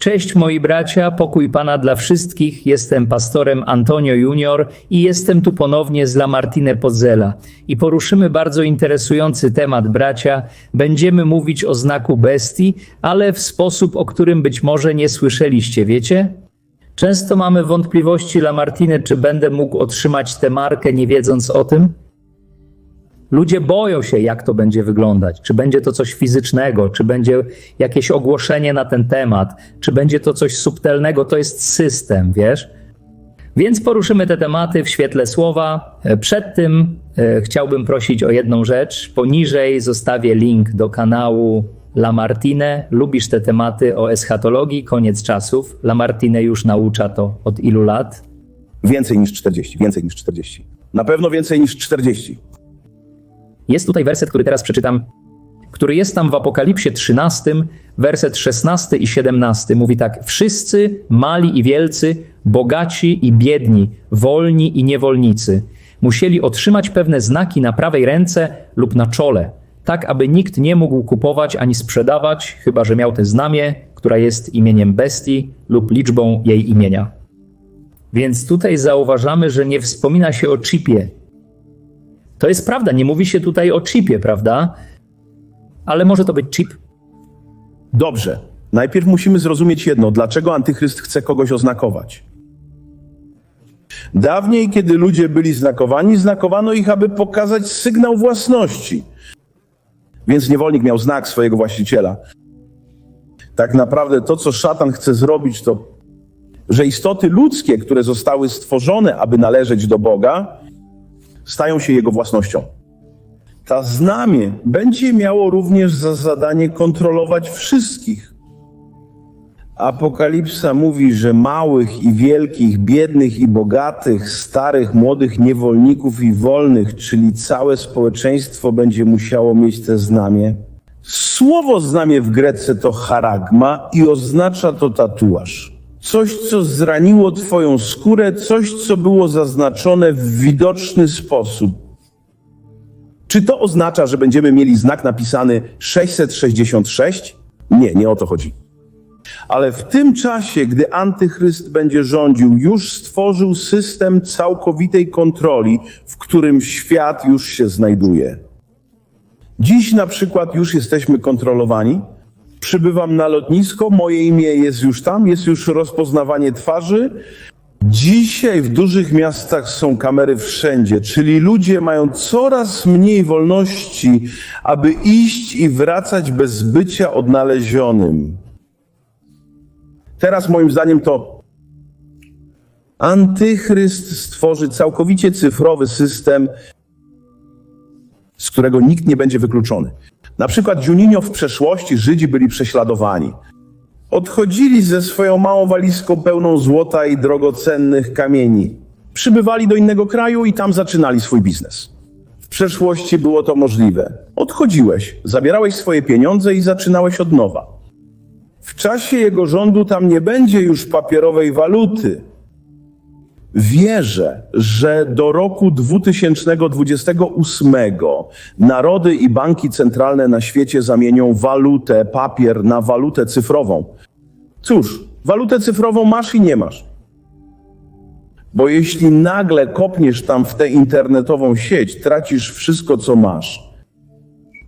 Cześć moi bracia, pokój Pana dla wszystkich. Jestem pastorem Antonio Junior i jestem tu ponownie z Lamartine Pozzela. I poruszymy bardzo interesujący temat, bracia. Będziemy mówić o znaku bestii, ale w sposób, o którym być może nie słyszeliście, wiecie? Często mamy wątpliwości, Lamartine, czy będę mógł otrzymać tę markę, nie wiedząc o tym? Ludzie boją się, jak to będzie wyglądać. Czy będzie to coś fizycznego, czy będzie jakieś ogłoszenie na ten temat, czy będzie to coś subtelnego. To jest system, wiesz? Więc poruszymy te tematy w świetle słowa. E, Przed tym e, chciałbym prosić o jedną rzecz. Poniżej zostawię link do kanału Lamartine. Lubisz te tematy o eschatologii? Koniec czasów. Lamartine już naucza to od ilu lat? Więcej niż 40, więcej niż 40. Na pewno więcej niż 40. Jest tutaj werset, który teraz przeczytam, który jest tam w Apokalipsie 13, werset 16 i 17. Mówi tak: Wszyscy, mali i wielcy, bogaci i biedni, wolni i niewolnicy, musieli otrzymać pewne znaki na prawej ręce lub na czole, tak aby nikt nie mógł kupować ani sprzedawać, chyba że miał tę znamię, która jest imieniem bestii lub liczbą jej imienia. Więc tutaj zauważamy, że nie wspomina się o chipie, to jest prawda, nie mówi się tutaj o chipie, prawda? Ale może to być chip. Dobrze. Najpierw musimy zrozumieć jedno. Dlaczego antychryst chce kogoś oznakować? Dawniej, kiedy ludzie byli znakowani, znakowano ich, aby pokazać sygnał własności. Więc niewolnik miał znak swojego właściciela. Tak naprawdę to, co szatan chce zrobić, to, że istoty ludzkie, które zostały stworzone, aby należeć do Boga, stają się jego własnością. Ta znamie będzie miało również za zadanie kontrolować wszystkich. Apokalipsa mówi, że małych i wielkich, biednych i bogatych, starych, młodych niewolników i wolnych, czyli całe społeczeństwo będzie musiało mieć te znamie. Słowo znamie w grece to charagma i oznacza to tatuaż. Coś, co zraniło Twoją skórę, coś, co było zaznaczone w widoczny sposób. Czy to oznacza, że będziemy mieli znak napisany 666? Nie, nie o to chodzi. Ale w tym czasie, gdy antychryst będzie rządził, już stworzył system całkowitej kontroli, w którym świat już się znajduje. Dziś na przykład już jesteśmy kontrolowani. Przybywam na lotnisko, moje imię jest już tam, jest już rozpoznawanie twarzy. Dzisiaj w dużych miastach są kamery wszędzie, czyli ludzie mają coraz mniej wolności, aby iść i wracać bez bycia odnalezionym. Teraz moim zdaniem to antychryst stworzy całkowicie cyfrowy system, z którego nikt nie będzie wykluczony. Na przykład Juninio w przeszłości Żydzi byli prześladowani. Odchodzili ze swoją małą walizką pełną złota i drogocennych kamieni. Przybywali do innego kraju i tam zaczynali swój biznes. W przeszłości było to możliwe. Odchodziłeś, zabierałeś swoje pieniądze i zaczynałeś od nowa. W czasie jego rządu tam nie będzie już papierowej waluty. Wierzę, że do roku 2028 narody i banki centralne na świecie zamienią walutę, papier na walutę cyfrową. Cóż, walutę cyfrową masz i nie masz. Bo jeśli nagle kopniesz tam w tę internetową sieć, tracisz wszystko, co masz.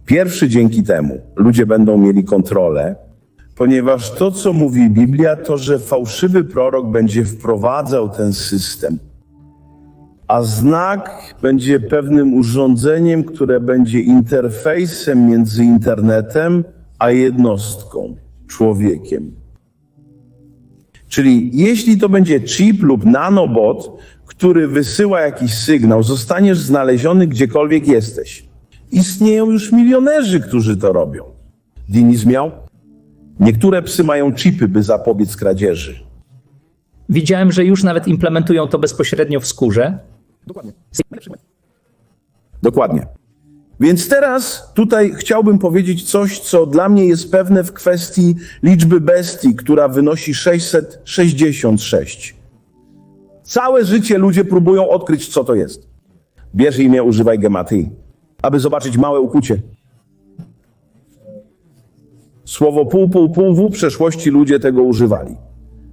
Pierwszy dzięki temu ludzie będą mieli kontrolę, ponieważ to, co mówi Biblia, to, że fałszywy prorok będzie wprowadzał ten system, a znak będzie pewnym urządzeniem, które będzie interfejsem między internetem a jednostką, człowiekiem. Czyli jeśli to będzie chip lub nanobot, który wysyła jakiś sygnał, zostaniesz znaleziony gdziekolwiek jesteś. Istnieją już milionerzy, którzy to robią. Dinis miał? Niektóre psy mają chipy, by zapobiec kradzieży. Widziałem, że już nawet implementują to bezpośrednio w skórze. Dokładnie. Więc teraz tutaj chciałbym powiedzieć coś, co dla mnie jest pewne w kwestii liczby bestii, która wynosi 666. Całe życie ludzie próbują odkryć, co to jest. Bierz imię, używaj gematy, aby zobaczyć małe ukucie. Słowo pół, pół, pół w przeszłości ludzie tego używali.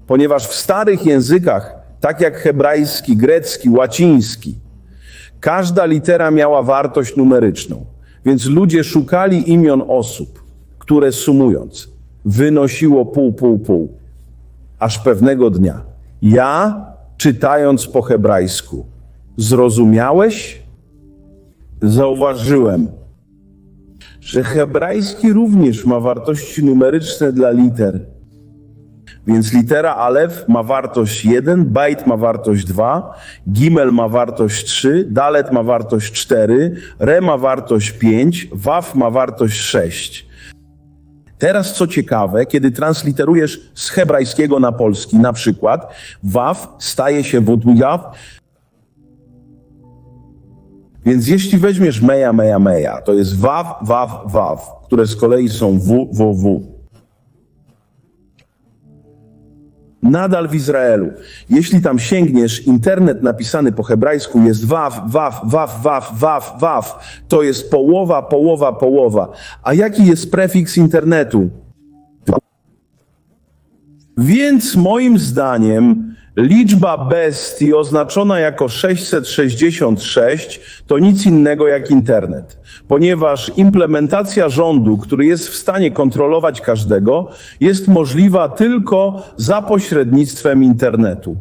Ponieważ w starych językach, tak jak hebrajski, grecki, łaciński, każda litera miała wartość numeryczną. Więc ludzie szukali imion osób, które sumując wynosiło pół, pół, pół. Aż pewnego dnia ja, czytając po hebrajsku, zrozumiałeś? Zauważyłem, że hebrajski również ma wartości numeryczne dla liter. Więc litera Alef ma wartość 1, Bajt ma wartość 2, Gimel ma wartość 3, Dalet ma wartość 4, Re ma wartość 5, Waf ma wartość 6. Teraz co ciekawe, kiedy transliterujesz z hebrajskiego na polski, na przykład Waf staje się Wodmujaw, więc jeśli weźmiesz meja, meja, meja, to jest waw, waw, waw, które z kolei są w, w, w. Nadal w Izraelu, jeśli tam sięgniesz, internet napisany po hebrajsku jest waw, waw, waw, waw, waw, waw. To jest połowa, połowa, połowa. A jaki jest prefiks internetu? Więc moim zdaniem liczba bestii oznaczona jako 666 to nic innego jak internet, ponieważ implementacja rządu, który jest w stanie kontrolować każdego, jest możliwa tylko za pośrednictwem internetu.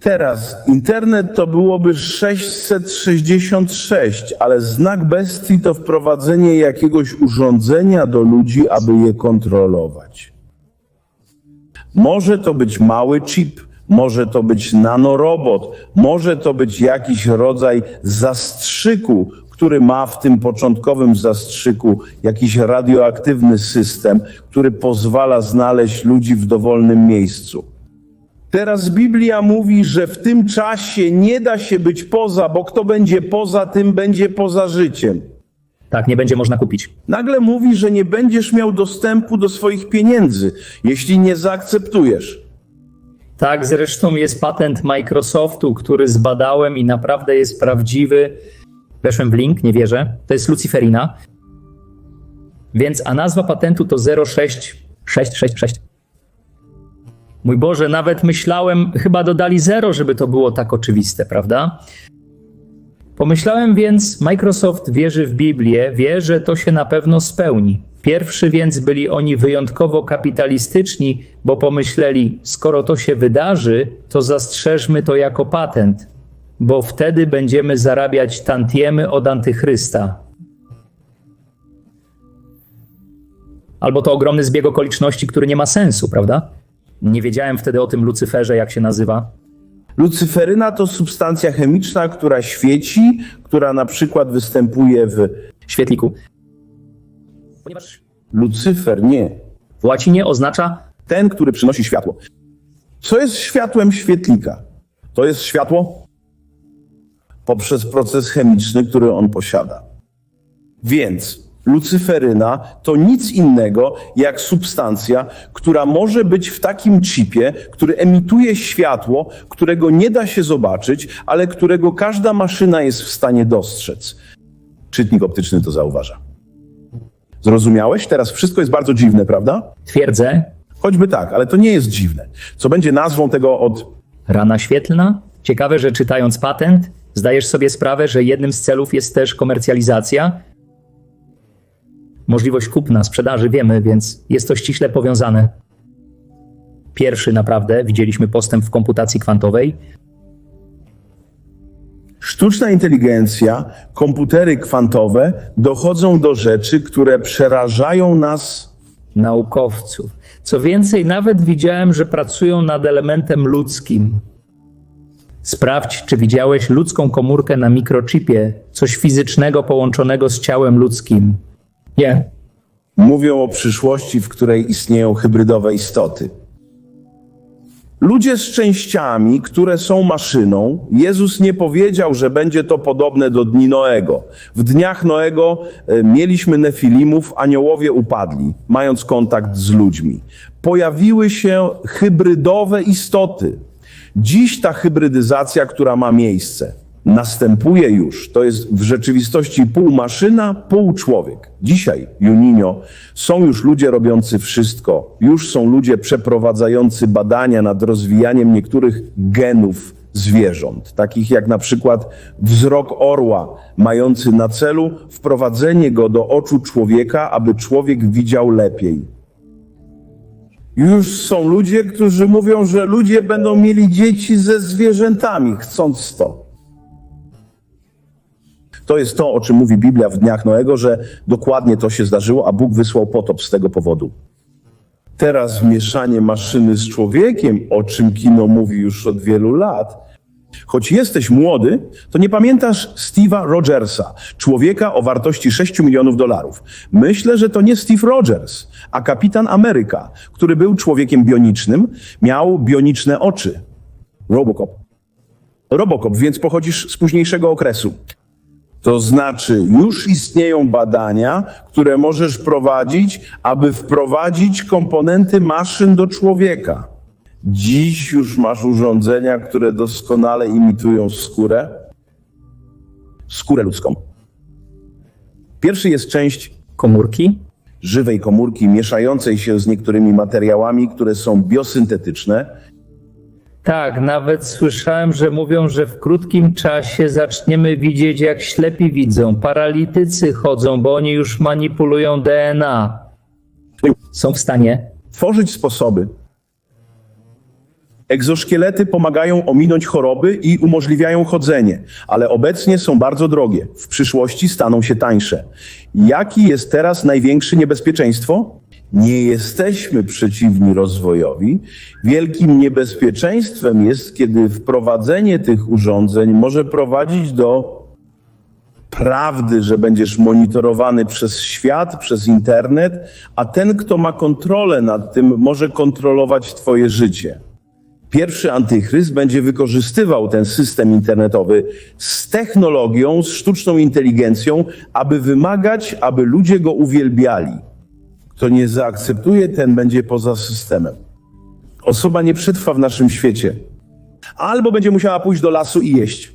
Teraz internet to byłoby 666, ale znak bestii to wprowadzenie jakiegoś urządzenia do ludzi, aby je kontrolować. Może to być mały chip, może to być nanorobot, może to być jakiś rodzaj zastrzyku, który ma w tym początkowym zastrzyku jakiś radioaktywny system, który pozwala znaleźć ludzi w dowolnym miejscu. Teraz Biblia mówi, że w tym czasie nie da się być poza, bo kto będzie poza, tym będzie poza życiem. Tak, nie będzie można kupić. Nagle mówi, że nie będziesz miał dostępu do swoich pieniędzy, jeśli nie zaakceptujesz. Tak, zresztą jest patent Microsoftu, który zbadałem i naprawdę jest prawdziwy. Weszłem w link, nie wierzę. To jest Luciferina. Więc, a nazwa patentu to 06666. Mój Boże, nawet myślałem, chyba dodali zero, żeby to było tak oczywiste, prawda? Pomyślałem więc, Microsoft wierzy w Biblię, wie, że to się na pewno spełni. Pierwszy więc byli oni wyjątkowo kapitalistyczni, bo pomyśleli, skoro to się wydarzy, to zastrzeżmy to jako patent, bo wtedy będziemy zarabiać tantiemy od antychrysta. Albo to ogromny zbieg okoliczności, który nie ma sensu, prawda? Nie wiedziałem wtedy o tym Lucyferze, jak się nazywa. Lucyferyna to substancja chemiczna, która świeci, która na przykład występuje w Świetliku. Ponieważ Lucyfer, nie. w łacinie oznacza Ten, który przynosi światło. Co jest światłem świetlika? To jest światło poprzez proces chemiczny, który on posiada. Więc lucyferyna to nic innego jak substancja, która może być w takim chipie, który emituje światło, którego nie da się zobaczyć, ale którego każda maszyna jest w stanie dostrzec. Czytnik optyczny to zauważa. Zrozumiałeś? Teraz wszystko jest bardzo dziwne, prawda? twierdzę, Choćby tak, ale to nie jest dziwne. Co będzie nazwą tego od rana świetlna. Ciekawe, że czytając patent, zdajesz sobie sprawę, że jednym z celów jest też komercjalizacja. Możliwość kupna, sprzedaży wiemy, więc jest to ściśle powiązane. Pierwszy naprawdę widzieliśmy postęp w komputacji kwantowej. Sztuczna inteligencja, komputery kwantowe dochodzą do rzeczy, które przerażają nas. naukowców. Co więcej, nawet widziałem, że pracują nad elementem ludzkim. Sprawdź, czy widziałeś ludzką komórkę na mikrochipie, coś fizycznego połączonego z ciałem ludzkim. Nie. Mówią o przyszłości, w której istnieją hybrydowe istoty. Ludzie z częściami, które są maszyną, Jezus nie powiedział, że będzie to podobne do dni Noego. W dniach Noego e, mieliśmy nefilimów, aniołowie upadli, mając kontakt z ludźmi. Pojawiły się hybrydowe istoty. Dziś ta hybrydyzacja, która ma miejsce. Następuje już. To jest w rzeczywistości pół maszyna, pół człowiek. Dzisiaj, Juninio, są już ludzie robiący wszystko. Już są ludzie przeprowadzający badania nad rozwijaniem niektórych genów zwierząt, takich jak na przykład wzrok orła, mający na celu wprowadzenie go do oczu człowieka, aby człowiek widział lepiej. Już są ludzie, którzy mówią, że ludzie będą mieli dzieci ze zwierzętami, chcąc to. To jest to, o czym mówi Biblia w dniach Noego, że dokładnie to się zdarzyło, a Bóg wysłał potop z tego powodu. Teraz mieszanie maszyny z człowiekiem, o czym kino mówi już od wielu lat. Choć jesteś młody, to nie pamiętasz Steve'a Rogersa, człowieka o wartości 6 milionów dolarów. Myślę, że to nie Steve Rogers, a kapitan Ameryka, który był człowiekiem bionicznym, miał bioniczne oczy. Robocop. Robocop, więc pochodzisz z późniejszego okresu. To znaczy, już istnieją badania, które możesz prowadzić, aby wprowadzić komponenty maszyn do człowieka. Dziś już masz urządzenia, które doskonale imitują skórę, skórę ludzką. Pierwszy jest część Komórki? żywej komórki mieszającej się z niektórymi materiałami, które są biosyntetyczne. Tak, nawet słyszałem, że mówią, że w krótkim czasie zaczniemy widzieć, jak ślepi widzą. Paralitycy chodzą, bo oni już manipulują DNA. Są w stanie. Tworzyć sposoby. Egzoszkielety pomagają ominąć choroby i umożliwiają chodzenie, ale obecnie są bardzo drogie. W przyszłości staną się tańsze. Jaki jest teraz największe niebezpieczeństwo? Nie jesteśmy przeciwni rozwojowi. Wielkim niebezpieczeństwem jest, kiedy wprowadzenie tych urządzeń może prowadzić do prawdy, że będziesz monitorowany przez świat, przez internet, a ten, kto ma kontrolę nad tym, może kontrolować Twoje życie. Pierwszy antychryst będzie wykorzystywał ten system internetowy z technologią, z sztuczną inteligencją, aby wymagać, aby ludzie go uwielbiali. Kto nie zaakceptuje, ten będzie poza systemem. Osoba nie przetrwa w naszym świecie. Albo będzie musiała pójść do lasu i jeść.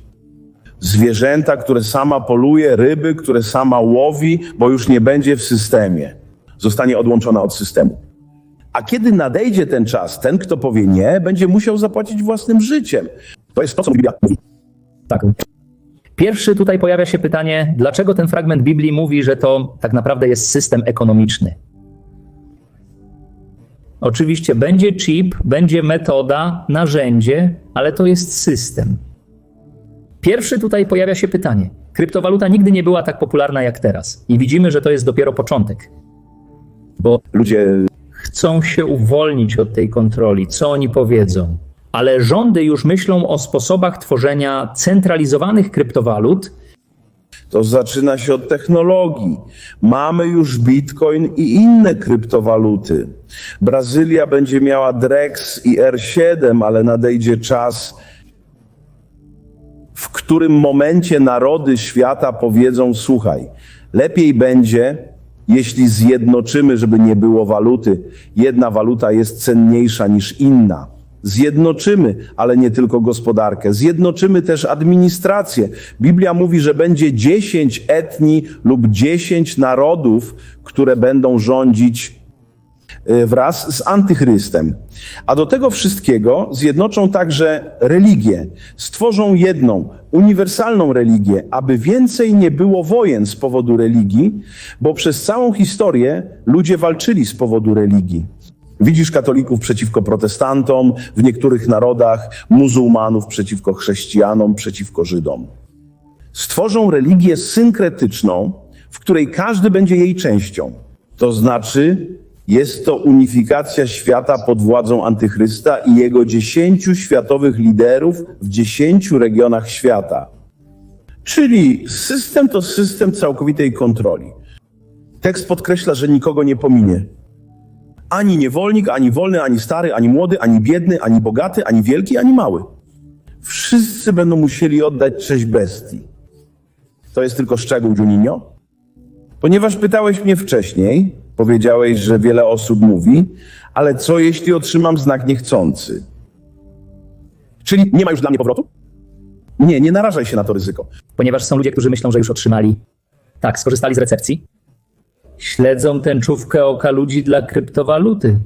Zwierzęta, które sama poluje, ryby, które sama łowi, bo już nie będzie w systemie. Zostanie odłączona od systemu. A kiedy nadejdzie ten czas, ten, kto powie nie, będzie musiał zapłacić własnym życiem. To jest to, co Biblia mówi. Tak. Pierwszy tutaj pojawia się pytanie, dlaczego ten fragment Biblii mówi, że to tak naprawdę jest system ekonomiczny? Oczywiście będzie chip, będzie metoda, narzędzie, ale to jest system. Pierwszy tutaj pojawia się pytanie. Kryptowaluta nigdy nie była tak popularna jak teraz i widzimy, że to jest dopiero początek. Bo Ludzie chcą się uwolnić od tej kontroli, co oni powiedzą. Ale rządy już myślą o sposobach tworzenia centralizowanych kryptowalut, To zaczyna się od technologii. Mamy już Bitcoin i inne kryptowaluty. Brazylia będzie miała DREX i R7, ale nadejdzie czas, w którym momencie narody świata powiedzą: Słuchaj, lepiej będzie, jeśli zjednoczymy, żeby nie było waluty. Jedna waluta jest cenniejsza niż inna. Zjednoczymy, ale nie tylko gospodarkę. Zjednoczymy też administrację. Biblia mówi, że będzie 10 etni lub 10 narodów, które będą rządzić wraz z antychrystem. A do tego wszystkiego zjednoczą także religię. Stworzą jedną, uniwersalną religię, aby więcej nie było wojen z powodu religii, bo przez całą historię ludzie walczyli z powodu religii. Widzisz katolików przeciwko protestantom, w niektórych narodach muzułmanów przeciwko chrześcijanom, przeciwko Żydom. Stworzą religię synkretyczną, w której każdy będzie jej częścią. To znaczy, jest to unifikacja świata pod władzą antychrysta i jego dziesięciu światowych liderów w dziesięciu regionach świata. Czyli system to system całkowitej kontroli. Tekst podkreśla, że nikogo nie pominie. Ani niewolnik, ani wolny, ani stary, ani młody, ani biedny, ani bogaty, ani wielki, ani mały. Wszyscy będą musieli oddać cześć bestii. To jest tylko szczegół, Juninho. Ponieważ pytałeś mnie wcześniej, powiedziałeś, że wiele osób mówi, ale co jeśli otrzymam znak niechcący? Czyli nie ma już dla mnie powrotu? Nie, nie narażaj się na to ryzyko. Ponieważ są ludzie, którzy myślą, że już otrzymali. Tak, skorzystali z recepcji. Śledzą tęczówkę oka ludzi dla kryptowaluty.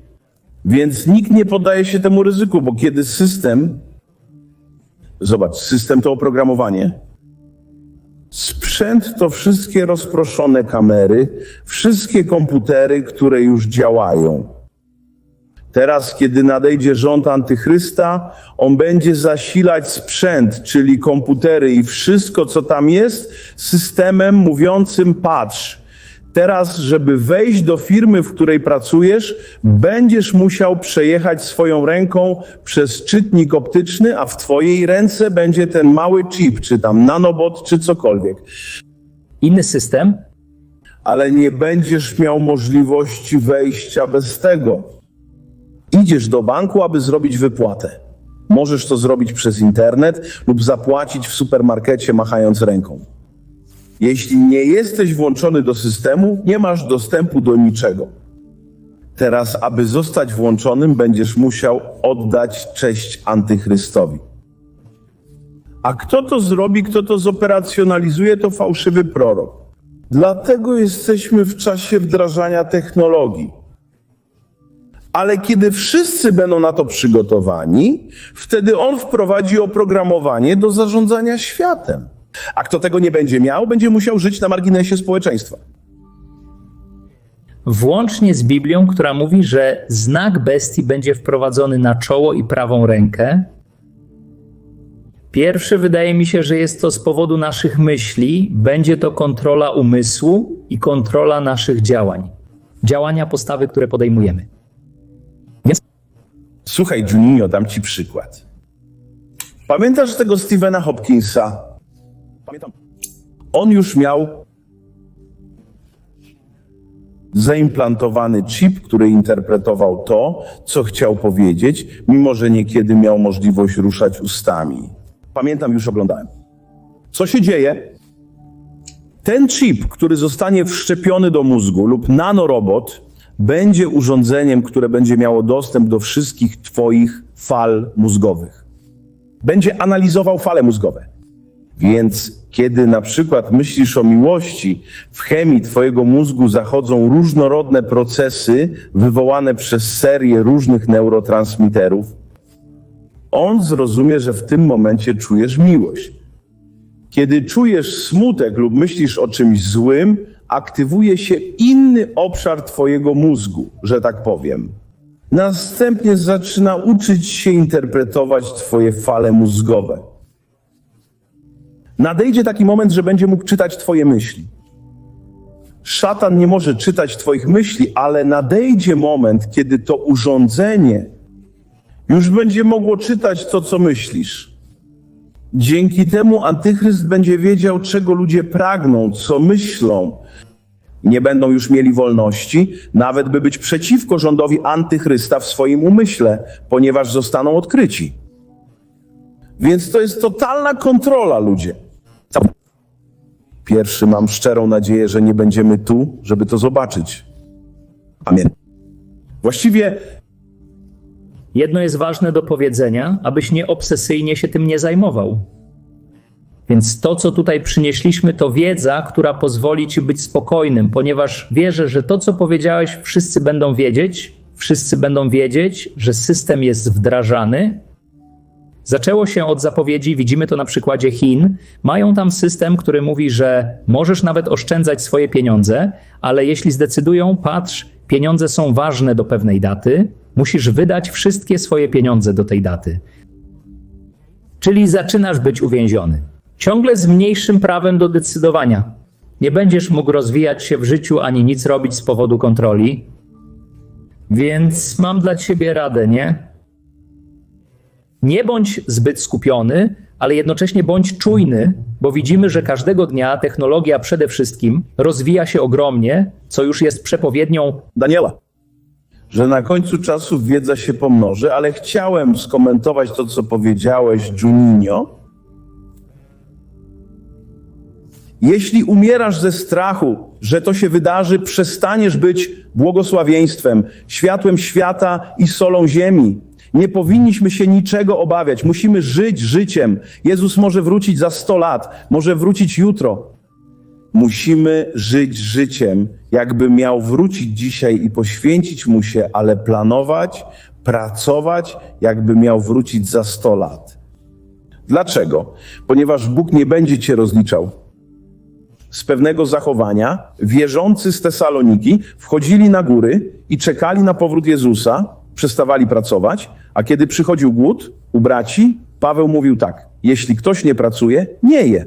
Więc nikt nie poddaje się temu ryzyku, bo kiedy system, zobacz, system to oprogramowanie, sprzęt to wszystkie rozproszone kamery, wszystkie komputery, które już działają. Teraz, kiedy nadejdzie rząd antychrysta, on będzie zasilać sprzęt, czyli komputery i wszystko, co tam jest, systemem mówiącym patrz. Teraz, żeby wejść do firmy, w której pracujesz, będziesz musiał przejechać swoją ręką przez czytnik optyczny, a w twojej ręce będzie ten mały chip, czy tam nanobot, czy cokolwiek. Inny system Ale nie będziesz miał możliwości wejścia bez tego. Idziesz do banku, aby zrobić wypłatę. Możesz to zrobić przez internet lub zapłacić w supermarkecie machając ręką. Jeśli nie jesteś włączony do systemu, nie masz dostępu do niczego. Teraz, aby zostać włączonym, będziesz musiał oddać cześć antychrystowi. A kto to zrobi, kto to zoperacjonalizuje, to fałszywy prorok. Dlatego jesteśmy w czasie wdrażania technologii. Ale kiedy wszyscy będą na to przygotowani, wtedy on wprowadzi oprogramowanie do zarządzania światem. A kto tego nie będzie miał, będzie musiał żyć na marginesie społeczeństwa. Włącznie z Biblią, która mówi, że znak bestii będzie wprowadzony na czoło i prawą rękę. Pierwszy wydaje mi się, że jest to z powodu naszych myśli, będzie to kontrola umysłu i kontrola naszych działań. Działania, postawy, które podejmujemy. Więc Słuchaj, Juninho, dam ci przykład. Pamiętasz tego Stephena Hopkinsa? Pamiętam. On już miał zaimplantowany chip, który interpretował to, co chciał powiedzieć, mimo że niekiedy miał możliwość ruszać ustami. Pamiętam, już oglądałem. Co się dzieje? Ten chip, który zostanie wszczepiony do mózgu lub nanorobot, będzie urządzeniem, które będzie miało dostęp do wszystkich Twoich fal mózgowych. Będzie analizował fale mózgowe. Więc kiedy na przykład myślisz o miłości, w chemii Twojego mózgu zachodzą różnorodne procesy wywołane przez serię różnych neurotransmiterów, on zrozumie, że w tym momencie czujesz miłość. Kiedy czujesz smutek lub myślisz o czymś złym, aktywuje się inny obszar Twojego mózgu, że tak powiem. Następnie zaczyna uczyć się interpretować Twoje fale mózgowe. Nadejdzie taki moment, że będzie mógł czytać Twoje myśli. Szatan nie może czytać Twoich myśli, ale nadejdzie moment, kiedy to urządzenie już będzie mogło czytać to, co myślisz. Dzięki temu antychryst będzie wiedział, czego ludzie pragną, co myślą. Nie będą już mieli wolności, nawet by być przeciwko rządowi antychrysta w swoim umyśle, ponieważ zostaną odkryci. Więc to jest totalna kontrola, ludzie. Pierwszy mam szczerą nadzieję, że nie będziemy tu, żeby to zobaczyć. Amen. Właściwie jedno jest ważne do powiedzenia, abyś nie obsesyjnie się tym nie zajmował. Więc to, co tutaj przynieśliśmy, to wiedza, która pozwoli ci być spokojnym, ponieważ wierzę, że to, co powiedziałeś, wszyscy będą wiedzieć, wszyscy będą wiedzieć, że system jest wdrażany. Zaczęło się od zapowiedzi, widzimy to na przykładzie Chin. Mają tam system, który mówi, że możesz nawet oszczędzać swoje pieniądze, ale jeśli zdecydują, patrz, pieniądze są ważne do pewnej daty, musisz wydać wszystkie swoje pieniądze do tej daty. Czyli zaczynasz być uwięziony. Ciągle z mniejszym prawem do decydowania. Nie będziesz mógł rozwijać się w życiu ani nic robić z powodu kontroli. Więc mam dla ciebie radę, nie? Nie bądź zbyt skupiony, ale jednocześnie bądź czujny, bo widzimy, że każdego dnia technologia przede wszystkim rozwija się ogromnie, co już jest przepowiednią Daniela, że na końcu czasów wiedza się pomnoży, ale chciałem skomentować to, co powiedziałeś, Juninho. Jeśli umierasz ze strachu, że to się wydarzy, przestaniesz być błogosławieństwem, światłem świata i solą ziemi. Nie powinniśmy się niczego obawiać. Musimy żyć życiem. Jezus może wrócić za 100 lat, może wrócić jutro. Musimy żyć życiem, jakby miał wrócić dzisiaj i poświęcić mu się, ale planować, pracować, jakby miał wrócić za 100 lat. Dlaczego? Ponieważ Bóg nie będzie cię rozliczał. Z pewnego zachowania wierzący z Tesaloniki wchodzili na góry i czekali na powrót Jezusa, przestawali pracować, a kiedy przychodził głód u braci, Paweł mówił tak: Jeśli ktoś nie pracuje, nie je.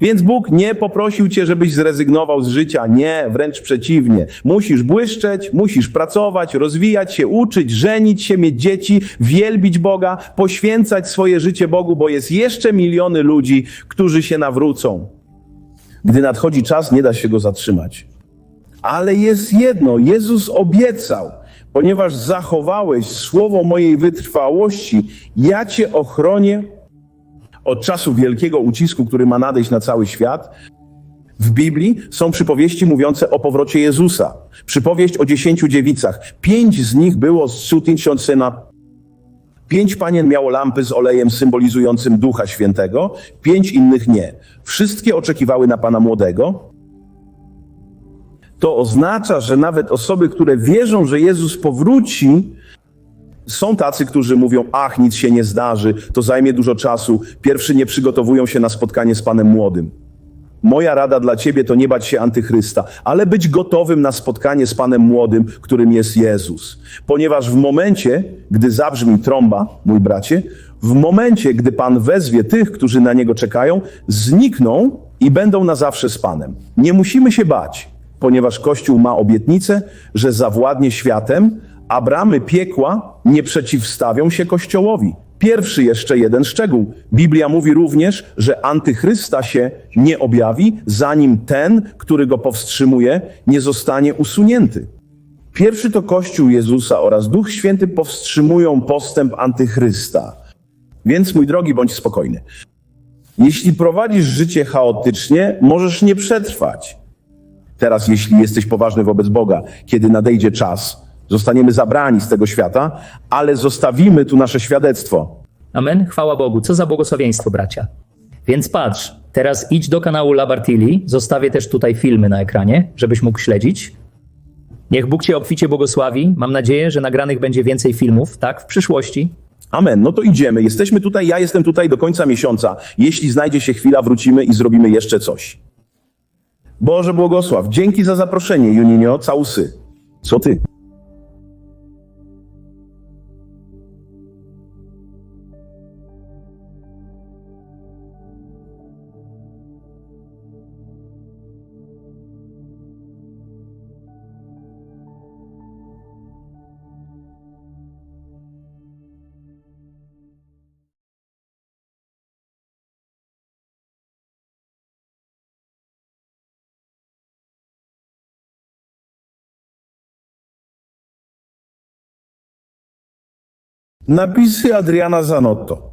Więc Bóg nie poprosił cię, żebyś zrezygnował z życia. Nie, wręcz przeciwnie. Musisz błyszczeć, musisz pracować, rozwijać się, uczyć, żenić się, mieć dzieci, wielbić Boga, poświęcać swoje życie Bogu, bo jest jeszcze miliony ludzi, którzy się nawrócą. Gdy nadchodzi czas, nie da się go zatrzymać. Ale jest jedno, Jezus obiecał, ponieważ zachowałeś słowo mojej wytrwałości, ja cię ochronię od czasu wielkiego ucisku, który ma nadejść na cały świat. W Biblii są przypowieści mówiące o powrocie Jezusa. Przypowieść o dziesięciu dziewicach. Pięć z nich było z Sutin syna. Pięć panien miało lampy z olejem symbolizującym Ducha Świętego, pięć innych nie. Wszystkie oczekiwały na Pana Młodego. To oznacza, że nawet osoby, które wierzą, że Jezus powróci, są tacy, którzy mówią, ach, nic się nie zdarzy, to zajmie dużo czasu. Pierwszy nie przygotowują się na spotkanie z Panem Młodym. Moja rada dla ciebie to nie bać się antychrysta, ale być gotowym na spotkanie z Panem Młodym, którym jest Jezus. Ponieważ w momencie, gdy zabrzmi trąba, mój bracie, w momencie, gdy Pan wezwie tych, którzy na Niego czekają, znikną i będą na zawsze z Panem. Nie musimy się bać, ponieważ Kościół ma obietnicę, że zawładnie światem, a bramy piekła nie przeciwstawią się Kościołowi. Pierwszy jeszcze jeden szczegół. Biblia mówi również, że antychrysta się nie objawi, zanim ten, który go powstrzymuje, nie zostanie usunięty. Pierwszy to Kościół Jezusa oraz Duch Święty powstrzymują postęp antychrysta. Więc, mój drogi, bądź spokojny. Jeśli prowadzisz życie chaotycznie, możesz nie przetrwać. Teraz, jeśli jesteś poważny wobec Boga, kiedy nadejdzie czas, zostaniemy zabrani z tego świata, ale zostawimy tu nasze świadectwo. Amen. Chwała Bogu. Co za błogosławieństwo, bracia. Więc patrz, teraz idź do kanału Labartili. Zostawię też tutaj filmy na ekranie, żebyś mógł śledzić. Niech Bóg Cię obficie błogosławi. Mam nadzieję, że nagranych będzie więcej filmów, tak, w przyszłości. Amen. No to idziemy. Jesteśmy tutaj, ja jestem tutaj do końca miesiąca. Jeśli znajdzie się chwila, wrócimy i zrobimy jeszcze coś. Boże błogosław. Dzięki za zaproszenie, Juninio. Całusy. Co ty? Napisy Adriana Zanotto.